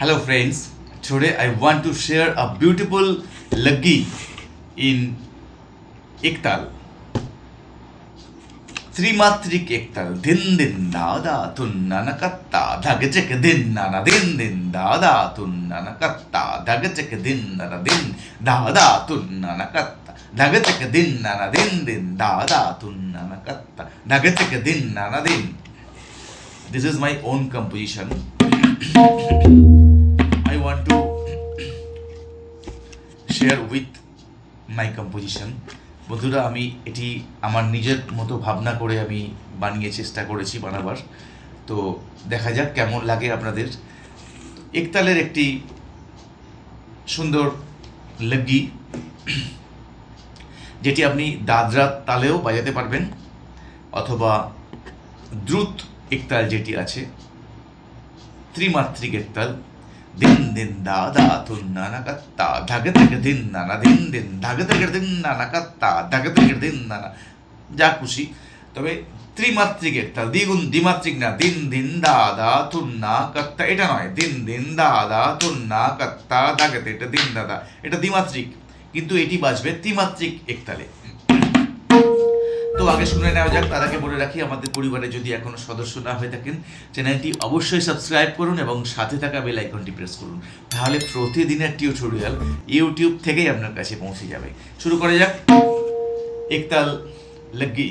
Hello friends, today I want to share a beautiful laggi in Ektal. ত্রিমাত্রিক একতাল দিন দিন দাদা তুন্নানা কাত্তা ধাগে চেকে দিন নানা দিন দিন দাদা তুন্নানা কাত্তা ধাগে চেকে দিন নানা দিন দাদা তুন্নানা কাত্তা ধাগে চেকে দিন নানা দিন দিন দাদা তুন্নানা কাত্তা ধাগে চেকে দিন নানা দিন This is my own composition. share with my composition. বন্ধুরা, আমি এটি আমার নিজের মতো ভাবনা করে আমি বানিয়ে চেষ্টা করেছি বানাবার। তো দেখা যাক কেমন লাগে আপনাদের। একতালের একটি সুন্দর লগি যেটি আপনি দাদরা তালেও বাজাতে পারবেন, অথবা দ্রুত একতাল যেটি আছে, ত্রিমাত্রিক একতাল। দিন দিন দাদা তুন নানা কাত্তা ধাগে থেকে দিন নানা দিন দিন ধাগে থেকে দিন নানা কাত্তা ধাগে থেকে দিন নানা যা খুশি তবে ত্রিমাত্রিক একতাল দ্বিগুণ দ্বিমাত্রিক না দিন দিন দা দা দাদা তুন্না কাত্তা এটা নয় দিন দিন দাদা তুন্না কাত্তা ধাগে এটা দিন দাদা এটা দ্বিমাত্রিক কিন্তু এটি বাজবে ত্রিমাত্রিক একতালে তো আগে শুনে নেওয়া যাক, তার আগে বলে রাখি, আমাদের পরিবারে যদি এখনও সদস্য না হয়ে থাকেন, চ্যানেলটি অবশ্যই সাবস্ক্রাইব করুন এবং সাথে থাকা বেল আইকনটি প্রেস করুন। তাহলে প্রতিদিনের টিউটোরিয়াল ইউটিউব থেকেই আপনার কাছে পৌঁছে যাবে। শুরু করা যাক। একতাল লগ্গি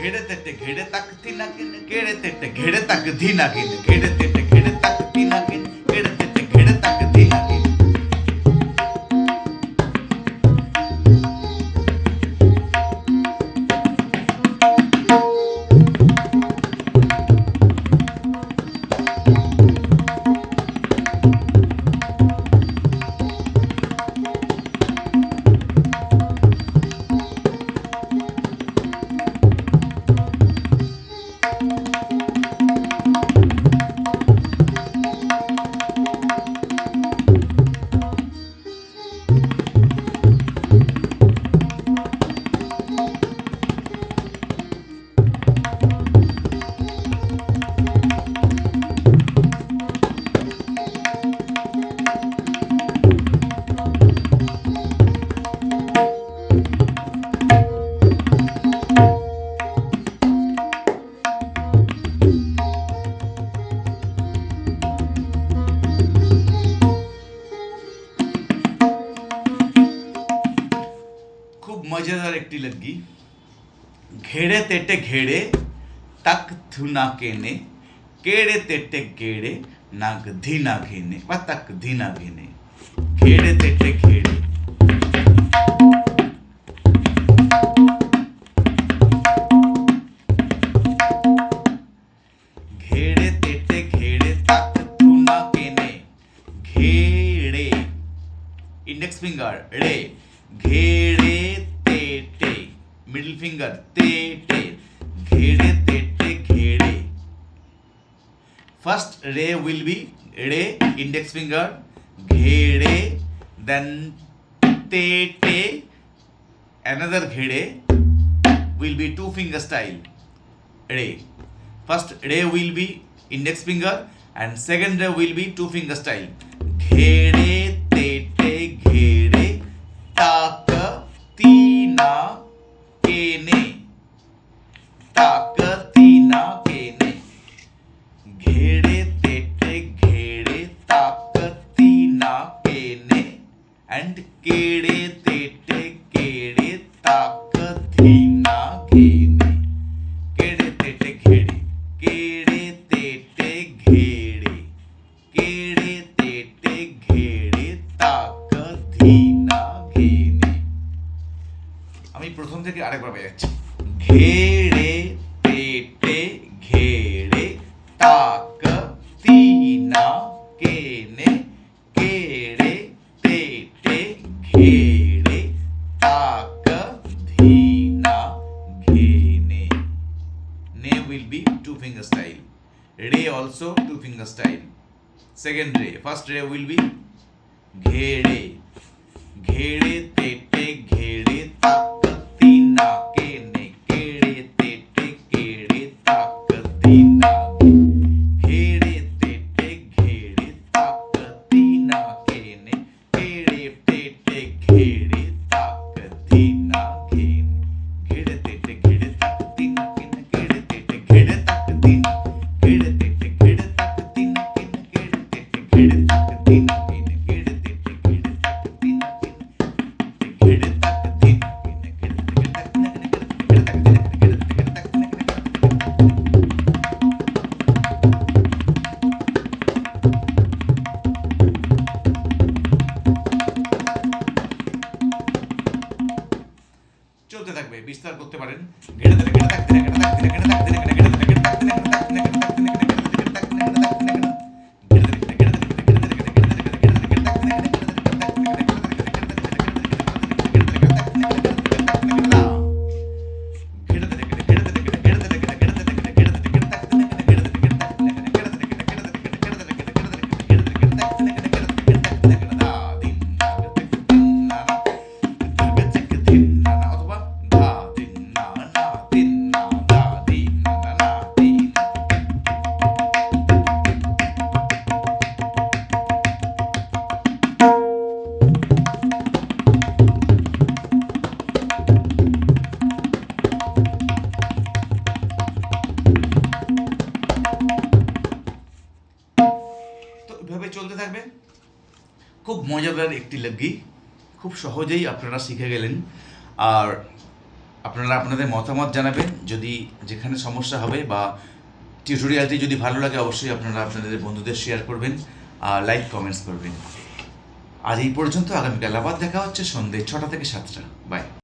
घेडे तेटे घेडे ताकती नागिन घेडे तेटे घेडे ताकती नागिन घेडे तेटे घेडे ताकती नागिन घेडे तेटे मज़ेदार एक लगी। घेड़े तेटे घेड़े, तक थू थुना केने। केड़े तेटे घेड़े नाग धी ना घेने। व तक धी ना घेने। घेड़े तेटे घेड़े। इंडेक्स फिंगर, रे। घेड़े फिंगर तेटे घेड़े तेटे घेड़े first रे will be रे index finger घेड़े then तेटे another घेड़े will be two finger style रे first रे will be index finger and second रे will be two finger style घेड़े तेटे घेड़े ताक तीना ताकती ना केने घेड़े तेटे घेड़े ताकती ना केने एंड केड़े तेटे केड़े ताकती ना केने केड़े तेटे घेड़े केड़े तेटे घेड़े केड़े तेटे घेड़े ताकती ना केने আমি প্রথম থেকে আরেকবার বাজাচ্ছি ঘে रे also two finger style second रे first रे will be घेड़े घेड़े तेटे घेड़े ताक तीना के ने केड़े तेटे केड़े ताक तीना করতে পারেন। ঘেটে দিলে ঘেটে থাকতে ঘেটে থাকতে ঘেটে মজাদার একটি লগি খুব সহজেই আপনারা শিখে গেলেন। আর আপনারা আপনাদের মতামত জানাবেন। যদি যেখানে সমস্যা হবে বা টিউটোরিয়ালটি যদি ভালো লাগে, অবশ্যই আপনারা আপনাদের বন্ধুদের শেয়ার করবেন আর লাইক, কমেন্টস করবেন। আর এই পর্যন্ত। আগামীকাল আবার দেখা হচ্ছে সন্ধ্যে ছটা থেকে সাতটা। বাই।